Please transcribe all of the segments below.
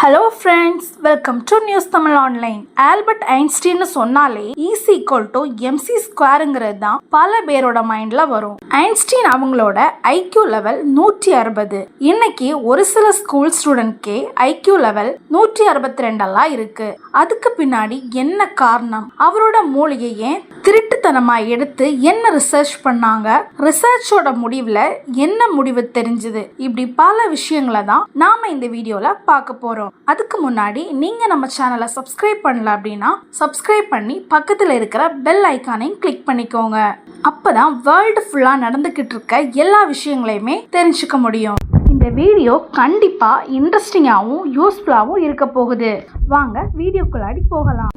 Hello friends welcome to news Tamil online Albert ஐன்ஸ்டீன்னு சொன்னாலே is equal to MC ஸ்கொயருங்கிறது தான் பல பேரோட மைண்டில் வரும். ஐன்ஸ்டீன் அவங்களோட ஐக்யூ லெவல் நூற்றி அறுபது. இன்னைக்கு ஒரு சில ஸ்கூல் ஸ்டூடெண்ட்கே ஐக்யூ லெவல் நூற்றி அறுபத்தி ரெண்டெல்லாம் இருக்கு. அதுக்கு பின்னாடி என்ன காரணம்? அவரோட மூளையை ஏன் எடுத்து என்ன ரிசர்ச் பண்ணாங்க? ரிசர்ச்சோட முடிவில் என்ன முடிவு தெரிஞ்சுது? இப்படி பல விஷயங்களை தான் நாம் இந்த வீடியோவில் பார்க்க போகிறோம் போறோம் அதுக்கு முன்னாடி நீங்கள் நம்ம சேனலை சப்ஸ்கிரைப் பண்ணல அப்படின்னா சப்ஸ்கிரைப் பண்ணி பக்கத்தில் இருக்கிற பெல் ஐக்கானையும் கிளிக் பண்ணிக்கோங்க. அப்பதான் வேர்ல்டு ஃபுல்லாக நடந்துக்கிட்டு இருக்க எல்லா விஷயங்களையுமே தெரிஞ்சுக்க முடியும். இந்த வீடியோ கண்டிப்பாக இன்ட்ரெஸ்டிங்காகவும் யூஸ்ஃபுல்லாகவும் இருக்க போகுது. வாங்க வீடியோக்குள்ளாடி போகலாம்.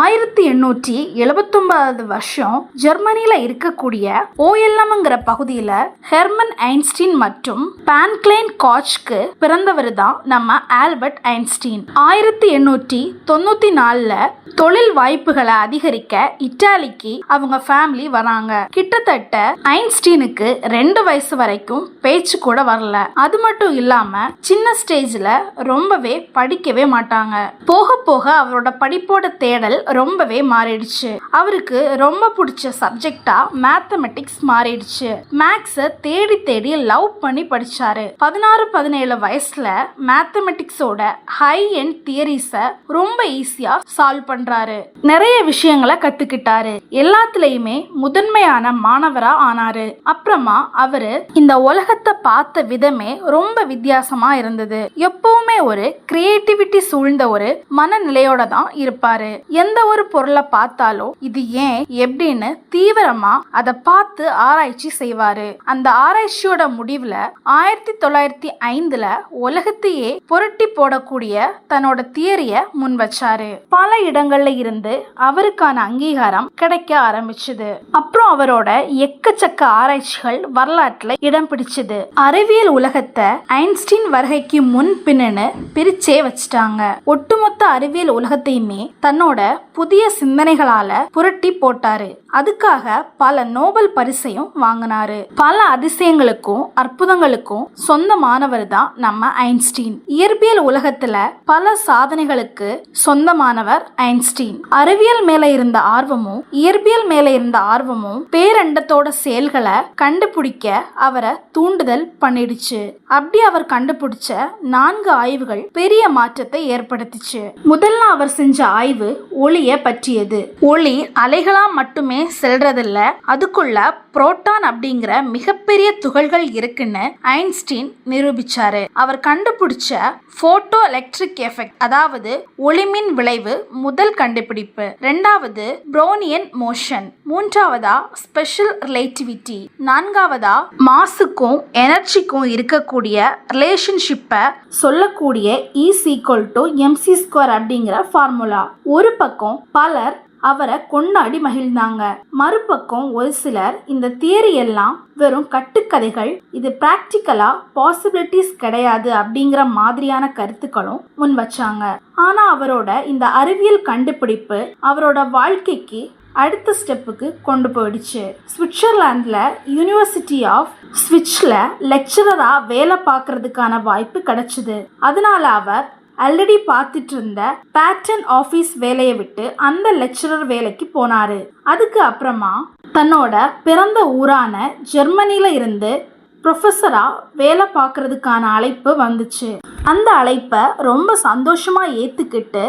ஆயிரத்தி எண்ணூற்றி எழுபத்தொன்பதாவது வருஷம் ஜெர்மனியில் இருக்கக்கூடிய ஓஎல்எம்ங்கிற பகுதியில் ஹெர்மன் ஐன்ஸ்டீன் மற்றும் பான்க்ளைன் காட்ச்க்கு பிறந்தவர் தான் நம்ம ஆல்பர்ட் ஐன்ஸ்டீன். ஆயிரத்தி எண்ணூற்றி தொண்ணூற்றி நாலில் தொழில் வாய்ப்புகளை அதிகரிக்க இட்டாலிக்கு அவங்க ஃபேமிலி வராங்க. கிட்டத்தட்ட ஐன்ஸ்டீனுக்கு ரெண்டு வயசு வரைக்கும் பேச்சு கூட வரல. அது மட்டும் இல்லாம சின்ன ஸ்டேஜ்ல ரொம்பவே படிக்கவே மாட்டாங்க. போக போக அவரோட படிப்போட தேடல் ரொம்பவே மாறிடுச்சு. அவருக்கு ரொம்ப பிடிச்ச சப்ஜெக்டா மேத்தமெட்டிக்ஸ் மாறிடுச்சு. மேக்ஸ தேடி தேடி லவ் பண்ணி படிச்சாரு. பதினாறு பதினேழு வயசுல மேத்தமெட்டிக்ஸோட ஹை எண்ட் தியரிஸ ரொம்ப ஈஸியா சால்வ் பண்றாரு. நிறைய விஷயங்களை கத்துக்கிட்டாரு. எல்லாத்துலயுமே முதன்மையான மாணவரா ஆனாரு. அப்புறமா அவரு இந்த உலகத்தை பார்த்த விதமே ரொம்ப வித்தியாசமா இருந்தது. எப்பவுமே ஒரு கிரியேட்டிவிட்டி சூழ்ந்த ஒரு மனநிலையோட தான் இருப்பாரு. எந்த எந்த ஒரு பொருளை பார்த்தாலும் இது ஏன் எப்படின்னு தீவிரமா அதை பார்த்து ஆராய்ச்சி செய்வாரு. அந்த ஆராய்ச்சியோட முடிவுல ஆயிரத்தி தொள்ளாயிரத்தி ஐந்துல உலகத்தையே புரட்டி போடக்கூடிய தன்னோட தியரிய முன் வச்சாரு. பல இடங்கள்ல இருந்து அவருக்கான அங்கீகாரம் கிடைக்க ஆரம்பிச்சது. அப்புறம் அவரோட எக்கச்சக்க ஆராய்ச்சிகள் வரலாற்றுல இடம் பிடிச்சது. அறிவியல் உலகத்தை ஐன்ஸ்டீன் வருகைக்கு முன் பின்னு பிரிச்சே வச்சிட்டாங்க. ஒட்டுமொத்த அறிவியல் உலகத்தையுமே தன்னோட புதிய சிந்தனைகளால புரட்டி போட்டாரு. அதுக்காக பல நோபல் பரிசையும் வாங்கினாரு. பல அதிசயங்களுக்கும் அற்புதங்களுக்கும் சொந்தமானவர் தான் நம்ம ஐன்ஸ்டீன். இயற்பியல் உலகத்துல பல சாதனைகளுக்கு சொந்தமானவர் ஐன்ஸ்டீன். அறிவியல் மேல இருந்த ஆர்வமும் இயற்பியல் மேல இருந்த ஆர்வமும் பேரண்டத்தோட செயல்களை கண்டுபிடிக்க அவரை தூண்டுதல் பண்ணிடுச்சு. அப்படி அவர் கண்டுபிடிச்ச நான்கு ஆய்வுகள் பெரிய மாற்றத்தை ஏற்படுத்திச்சு. முதல்ல அவர் செஞ்ச ஆய்வு ஒளியை பற்றியது. ஒளி அலைகளா மட்டுமே செல்றதில்ல அதுக்குள்ள புரோட்டான் அப்படிங்கிற மிகப்பெரிய துகள்கள் இருக்குன்னு ஐன்ஸ்டீன் நிரூபிச்சாரு. அவர் கண்டுபிடிச்ச போட்டோ எலக்ட்ரிக் எஃபெக்ட் அதாவது ஒளிமின் விளைவு முதல் கண்டுபிடிப்பு. ரெண்டாவது ப்ரோனியன் மோஷன். மூன்றாவதா ஸ்பெஷல் ரிலேட்டிவிட்டி. நான்காவதா மாசுக்கும் எனர்ஜிக்கும் இருக்கக்கூடிய ரிலேஷன்ஷிப்பை சொல்லக்கூடிய is equal to MC square அப்படிங்கிற ஃபார்முலா ஒரு பக்கம் பலர் அவரை கொண்டாடி மகிழ்ந்தாங்க. மறுபக்கம் ஒரு சிலர் இந்த தியரி எல்லாம் வெறும் கட்டுக்கதைகள். இது பிராக்டிக்கலா பாசிபிலிட்டிஸ் கிடையாது அப்படிங்கிற மாதிரியான கருத்துக்களும் முன் வச்சாங்க. ஆனா அவரோட இந்த அறிவியல் கண்டுபிடிப்பு அவரோட வாழ்க்கைக்கு அடுத்த ஸ்டெப்புக்கு கொண்டு போயிடுச்சு. சுவிட்சர்லாந்தில் யூனிவர்சிட்டி ஆஃப் ஸ்விட்ச்ல லெக்சரராக வேலை பார்க்கறதுக்கான வாய்ப்பு கிடைச்சிது. அதனால அவர் ஆல்ரெடி பார்த்துட்டு இருந்த பேட்டன் ஆஃபீஸ் வேலையை விட்டு அந்த லெக்சரர் வேலைக்கு போனாரு. அதுக்கு அப்புறமா தன்னோட பிறந்த ஊரான ஜெர்மனியில இருந்து ப்ரொஃபஸரா வேலை பார்க்கறதுக்கான அழைப்பு வந்துச்சு. அந்த அழைப்பை ரொம்ப சந்தோஷமா ஏத்துக்கிட்டு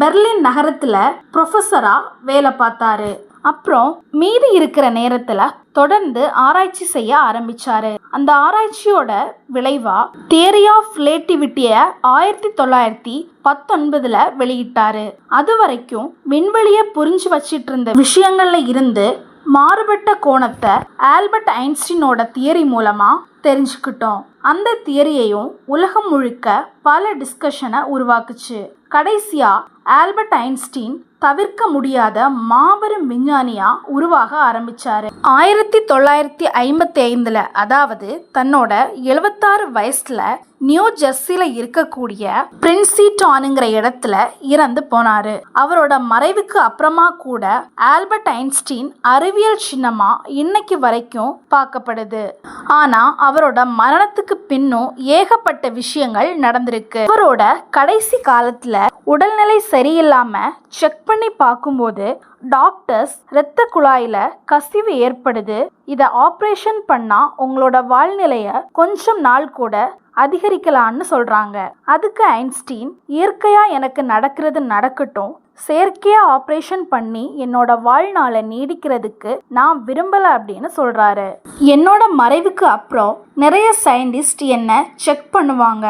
பெர்லின் நகரத்துல ப்ரொஃபஸரா வேலை பார்த்தாரு. அப்புறம் மீதி இருக்கிற நேரத்துல தொடர்ந்து ஆராய்ச்சி செய்ய ஆரம்பிச்சாரு. அந்த ஆராய்ச்சியோட விளைவா தியரி ஆஃப் ரிலேட்டிவிட்டிய ஆயிரத்தி தொள்ளாயிரத்தி பத்தொன்பதுல வெளியிட்டாரு. அது வரைக்கும் விண்வெளியை புரிஞ்சு வச்சிட்டு இருந்த விஷயங்கள்ல இருந்து மாறுபட்ட கோணத்தை ஆல்பர்ட் ஐன்ஸ்டீனோட தியரி மூலமா தெரிஞ்சுக்கிட்டோம். அந்த தியரியையும் உலகம் முழுக்க பல டிஸ்கஷனை உருவாக்குச்சு. கடைசியா ஆல்பர்ட் ஐன்ஸ்டீன் தவிர்க்க முடியாத மாபெரும் விஞ்ஞானியா உருவாக ஆரம்பிச்சாரு. ஆயிரத்தி தொள்ளாயிரத்தி ஐம்பத்தி ஐந்துல அதாவது தன்னோட எழுபத்தாறு வயசுல நியூ ஜெர்சில இருக்கக்கூடிய பிரின்சிடானுங்கிற இடத்துல இறந்து போனாரு. அவரோட மறைவுக்கு அப்புறமா கூட ஆல்பர்ட் ஐன்ஸ்டீன் அறிவியல் சின்னமா இன்னைக்கு வரைக்கும் பார்க்கப்படுது. ஆனா அவரோட மரணத்துக்கு பின்னும் ஏகப்பட்ட விஷயங்கள் நடந்திருக்கு. அவரோட கடைசி காலத்துல உடல்நிலை சரியில்லாமல் செக் பண்ணி பார்க்கும்போது டாக்டர்ஸ் இரத்த குழாயில் கசிவு ஏற்படுது. இதை ஆப்ரேஷன் பண்ணால் உங்களோட வாழ்நிலையை கொஞ்சம் நாள் கூட அதிகரிக்கலான்னு சொல்கிறாங்க அதுக்கு ஐன்ஸ்டீன் இயற்கையாக எனக்கு நடக்கிறது நடக்கட்டும். செயற்கையாக ஆப்ரேஷன் பண்ணி என்னோட வாழ்நாளை நீடிக்கிறதுக்கு நான் விரும்பலை அப்படின்னு சொல்கிறாரு என்னோட மறைவுக்கு அப்புறம் நிறைய சயின்டிஸ்ட் என்னை செக் பண்ணுவாங்க.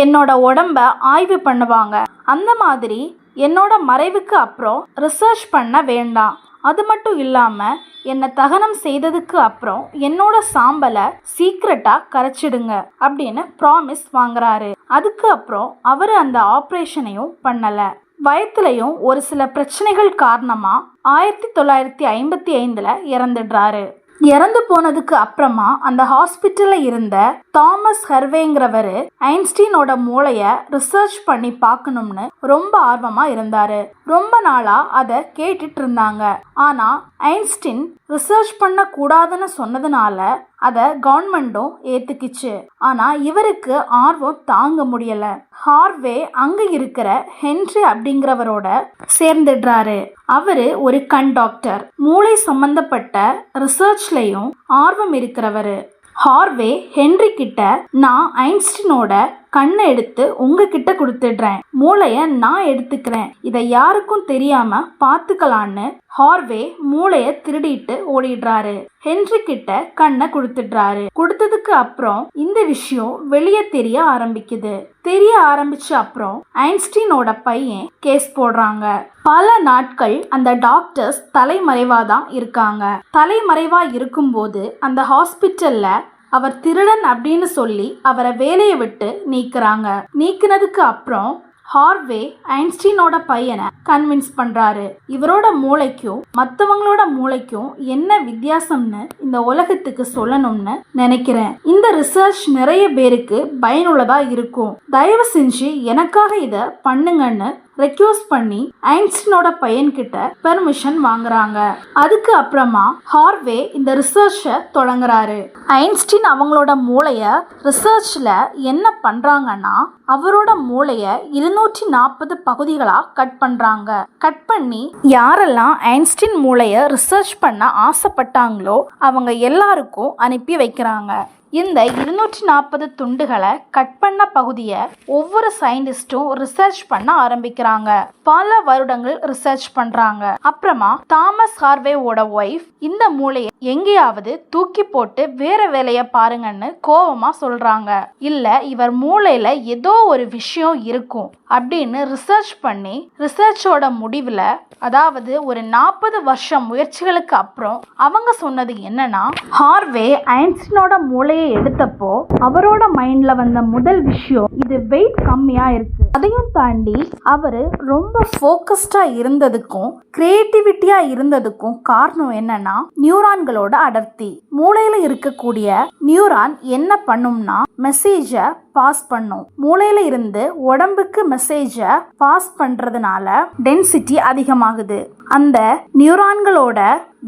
என்னோட உடம்ப ஆய்வு பண்ணுவாங்க. அந்த மாதிரி என்னோட மறைவுக்கு அப்புறம் ரிசர்ச் பண்ண வேண்டாம். அது மட்டும் இல்லாமல் என்னை தகனம் செய்ததுக்கு அப்புறம் என்னோட சாம்பலை சீக்ரெட்டாக கரைச்சிடுங்க அப்படின்னு ப்ராமிஸ் வாங்குறாரு. அதுக்கு அப்புறம் அவர் அந்த ஆப்ரேஷனையும் பண்ணலை. வயத்துலையும் ஒரு சில பிரச்சனைகள் காரணமாக ஆயிரத்தி தொள்ளாயிரத்தி ஐம்பத்தி ஐந்தில் இறந்துடுறாரு. இறந்து போனதுக்கு அப்புறமா அந்த ஹாஸ்பிட்டல்ல இருந்த தாமஸ் ஹெர்வேங்கிறவர் ஐன்ஸ்டீனோட மூளைய ரிசர்ச் பண்ணி பார்க்கணும்னு ரொம்ப ஆர்வமா இருந்தாரு. ரொம்ப நாளா அதை கேட்டுட்டு இருந்தாங்க. ஆனா ஐன்ஸ்டீன் ரிசர்ச் பண்ண கூடாதுன்னு சொன்னதுனால அதை கவர்மெண்ட்டும் ஏத்துக்கிச்சு. ஆனா இவருக்கு ஆர்வம் தாங்க முடியல. ஹார்வே அங்க இருக்கிற ஹென்றி அப்படிங்கிறவரோட சேர்ந்துடுறாரு. அவரு ஒரு கண் டாக்டர். மூளை சம்பந்தப்பட்ட ரிசர்ச்லயும் ஆர்வம் இருக்கிறவரு. ஹார்வே ஹென்றி கிட்ட நான் ஐன்ஸ்டீனோட கண்ணை எடுத்து உங்ககிட்ட கொடுத்துடுறேன். மூளைய நான் எடுத்துக்கிறேன். இதை யாருக்கும் தெரியாம பாத்துக்கலான்னு ஹார்வே மூளைய திருடிட்டு ஓடிடுறாரு. ஹென்றி கிட்ட கண்ணை கொடுத்துடுறாரு. கொடுத்ததுக்கு அப்புறம் இந்த விஷயம் வெளியே தெரிய ஆரம்பிக்குது. தெரிய ஆரம்பிச்ச அப்புறம் ஐன்ஸ்டீனோட பையன் கேஸ் போடுறாங்க. பல நாட்கள் அந்த டாக்டர்ஸ் தலைமறைவா தான் இருக்காங்க. தலைமறைவா இருக்கும்போது அந்த ஹாஸ்பிட்டல்ல அவர் திருடன் அப்படின்னு சொல்லி அவரை வேலையை விட்டு நீக்கிறாங்க. நீக்கினதுக்கு அப்புறம் ஹார்வே ஐன்ஸ்டீனோட பையனை கன்வின்ஸ் பண்றாரு. இவரோட மூளைக்கும் மற்றவங்களோட மூளைக்கும் என்ன வித்தியாசம்னு இந்த உலகத்துக்கு சொல்லணும்னு நினைக்கிறேன். இந்த ரிசர்ச் நிறைய பேருக்கு பயனுள்ளதா இருக்கும். தயவு செஞ்சு எனக்காக இதை பண்ணுங்கன்னு ரெக்யூஸ் பண்ணி ஐன்ஸ்டீனோட பையன்கிட்ட பெர்மிஷன் வாங்குறாங்க. அதுக்கு அப்புறமா ஹார்வே இந்த ரிசர்ச்சை தொடங்குறாரு. ஐன்ஸ்டீன் அவங்களோட மூளைய ரிசர்ச்சில் என்ன பண்ணுறாங்கன்னா அவரோட மூளைய இருநூற்றி நாற்பது பகுதிகளாக கட் பண்ணுறாங்க கட் பண்ணி யாரெல்லாம் ஐன்ஸ்டீன் மூளைய ரிசர்ச் பண்ண ஆசைப்பட்டாங்களோ அவங்க எல்லாருக்கும் அனுப்பி வைக்கிறாங்க. இந்த இருநூற்றி நாற்பது துண்டுகளை கட் பண்ண பகுதியை ஒவ்வொரு சயின்டிஸ்டும் ரிசர்ச் பண்ண ஆரம்பிக்கிறாங்க. பல வருடங்கள் ரிசர்ச் பண்றாங்க. அப்புறமா தாமஸ் ஹார்வேவோட ஒய்ஃப் இந்த மூளையை எங்கேயாவது தூக்கி போட்டு வேற வேலையை பாருங்கன்னு கோவமா சொல்றாங்க. இல்ல இவர் மூளையில ஏதோ ஒரு விஷயம் இருக்கும் அப்படின்னு ரிசர்ச் பண்ணி ரிசர்ச்சோட முடிவில் அதாவது ஒரு நாற்பது வருஷம் முயற்சிகளுக்கு அப்புறம் அவங்க சொன்னது என்னன்னா ஹார்வே ஐன்ஸ்டீனோட மூளையை எடுத்தப்போ அவரோட மைண்ட்ல வந்த முதல் விஷயம் இது வெயிட் கம்மியா இருக்கு. அதையும் தாண்டி அவர் ரொம்ப ஃபோக்கஸ்டாக இருந்ததுக்கும் கிரியேட்டிவிட்டியாக இருந்ததுக்கும் காரணம் என்னன்னா நியூரான்களோட அடர்த்தி. மூளையில் இருக்கக்கூடிய நியூரான் என்ன பண்ணும்னா மெசேஜை பாஸ் பண்ணும். மூளையில இருந்து உடம்புக்கு மெசேஜை பாஸ் பண்றதுனால டென்சிட்டி அதிகமாகுது. அந்த நியூரான்களோட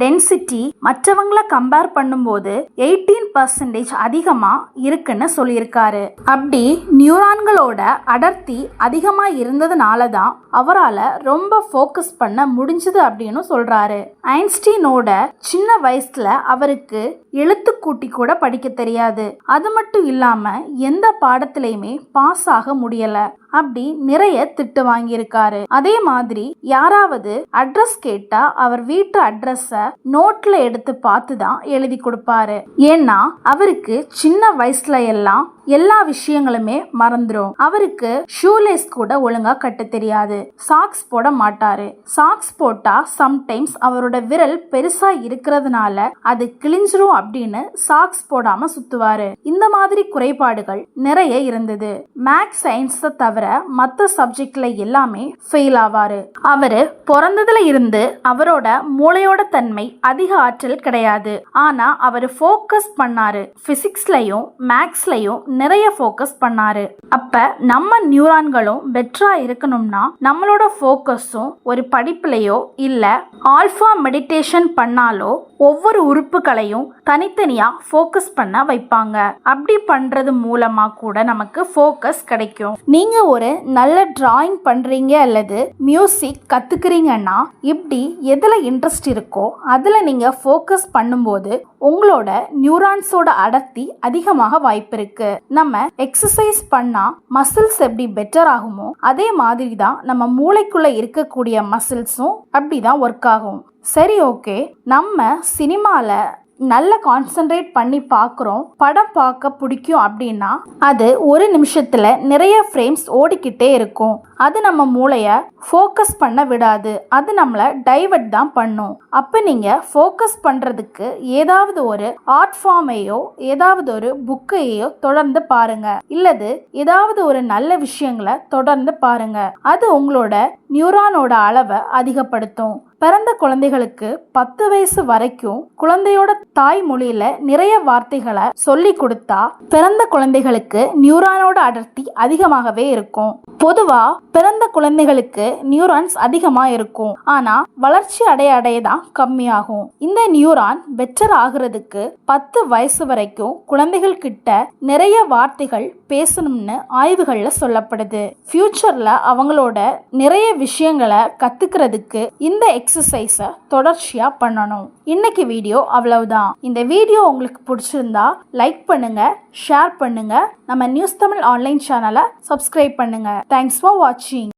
டென்சிட்டி மற்றவங்கள கம்பேர் பண்ணும்போது எயிட்டீன் பர்சன்டேஜ் அதிகமாக இருக்குன்னு சொல்லியிருக்காரு. அப்படி நியூரான்களோட அடர்த்தி அதிகமாக இருந்ததுனால தான் அவரால் ரொம்ப ஃபோக்கஸ் பண்ண முடிஞ்சது அப்படின்னு சொல்கிறாரு ஐன்ஸ்டீனோட சின்ன வயசில் அவருக்கு எழுத்துக்கூட்டி கூட படிக்க தெரியாது. அது மட்டும் இல்லாமல் எந்த பாடத்திலையுமே பாஸ் ஆக முடியலை. அப்படி நிறைய திட்டு வாங்கியிருக்காரு. அதே மாதிரி யாராவது அட்ரஸ் கேட்டா அவர் வீட்டு அட்ரஸ நோட்ல எடுத்து பார்த்து தான் எழுதி கொடுப்பாரு. ஏன்னா அவருக்கு சின்ன வயசுல எல்லாம் எல்லா விஷயங்களுமே மறந்துடும் அவருக்கு ஷூலேஸ் கூட ஒழுங்கா கட்ட தெரியாது. சாக்ஸ் போட மாட்டாரு. சாக்ஸ் போட்டா சம்டைம்ஸ் அவரோட விரல் பெருசா இருக்கிறதுனால அது கிழிஞ்சிரும் அப்படின்னு சாக்ஸ் போடாம சுத்துவாரு. இந்த மாதிரி குறைபாடுகள் நிறைய இருந்தது. மேக்ஸ் சயின்ஸை தவிர தவிர மற்ற சப்ஜெக்ட்ல எல்லாமே ஃபெயில் ஆவாரு. அவரு பிறந்ததுல இருந்து அவரோட மூளையோட தன்மை அதிக ஆற்றல் கிடையாது. ஆனா அவர் ஃபோக்கஸ் பண்ணாரு. பிசிக்ஸ்லயும் மேக்ஸ்லயும் நிறைய ஃபோக்கஸ் பண்ணாரு. அப்ப நம்ம நியூரான்களும் பெட்டராக இருக்கணும்னா நம்மளோட ஃபோக்கஸும் ஒரு படிப்புலையோ இல்லை ஆல்ஃபா மெடிடேஷன் பண்ணாலோ ஒவ்வொரு உறுப்புகளையும் தனித்தனியாக ஃபோக்கஸ் பண்ண வைப்பாங்க. அப்படி பண்ணுறது மூலமாக கூட நமக்கு ஃபோக்கஸ் கிடைக்கும். நீங்கள் ஒரு நல்ல டிராயிங் பண்ணுறீங்க அல்லது மியூசிக் கற்றுக்குறீங்கன்னா இப்படி எதில் இன்ட்ரெஸ்ட் இருக்கோ அதில் நீங்கள் ஃபோக்கஸ் பண்ணும்போது உங்களோட நியூரான்ஸோட அடர்த்தி அதிகமாக வாய்ப்பு இருக்கு நம்ம எக்ஸசைஸ் பண்ணா மசில்ஸ் எப்படி பெட்டர் ஆகுமோ அதே மாதிரி தான் நம்ம மூளைக்குள்ள இருக்கக்கூடிய மசில்ஸும் அப்படிதான் ஒர்க் ஆகும். சரி ஓகே நம்ம சினிமாவில் நல்ல கான்சென்ட்ரேட் பண்ணி பார்க்குறோம் படம் பார்க்க பிடிக்கும் அப்படின்னா அது ஒரு நிமிஷத்தில் நிறைய ஃப்ரேம்ஸ் ஓடிக்கிட்டே இருக்கும். அது நம்ம மூளையை ஃபோக்கஸ் பண்ண விடாது. அது நம்மளை டைவர்ட் தான் பண்ணும். அப்போ நீங்கள் ஃபோக்கஸ் பண்ணுறதுக்கு ஏதாவது ஒரு ஆர்ட் ஃபார்மையோ ஏதாவது ஒரு புக்கையோ தொடர்ந்து பாருங்க. இல்லது ஏதாவது ஒரு நல்ல விஷயங்களை தொடர்ந்து பாருங்க. அது உங்களோட நியூரானோட அளவை அதிகப்படுத்தும். பிறந்த குழந்தைகளுக்கு பத்து வயசு வரைக்கும் குழந்தையோட தாய்மொழியில நிறைய வார்த்தைகளை சொல்லி கொடுத்தா பிறந்த குழந்தைகளுக்கு நியூரானோட அடர்த்தி அதிகமாகவே இருக்கும். பொதுவா பிறந்த குழந்தைகளுக்கு நியூரான்ஸ் அதிகமா இருக்கும். ஆனா வளர்ச்சி அடைய அடைய தான் கம்மியாகும். இந்த நியூரான் பெட்டர் ஆகுறதுக்கு பத்து வயசு வரைக்கும் குழந்தைகள் கிட்ட நிறைய வார்த்தைகள் பேசணும்னு ஆய்வுகள்ல சொல்லப்படுது. ஃபியூச்சர்ல அவங்களோட நிறைய விஷயங்களை கத்துக்கிறதுக்கு இந்த எக்ஸசைஸை தொடர்ச்சியாக பண்ணணும். இன்னைக்கு வீடியோ அவ்வளவுதான். இந்த வீடியோ உங்களுக்கு பிடிச்சிருந்தா லைக் பண்ணுங்க ஷேர் பண்ணுங்க. நம்ம நியூஸ் தமிழ் ஆன்லைன் சேனலை சப்ஸ்கிரைப் பண்ணுங்க. தேங்க்ஸ் ஃபார் வாட்சிங்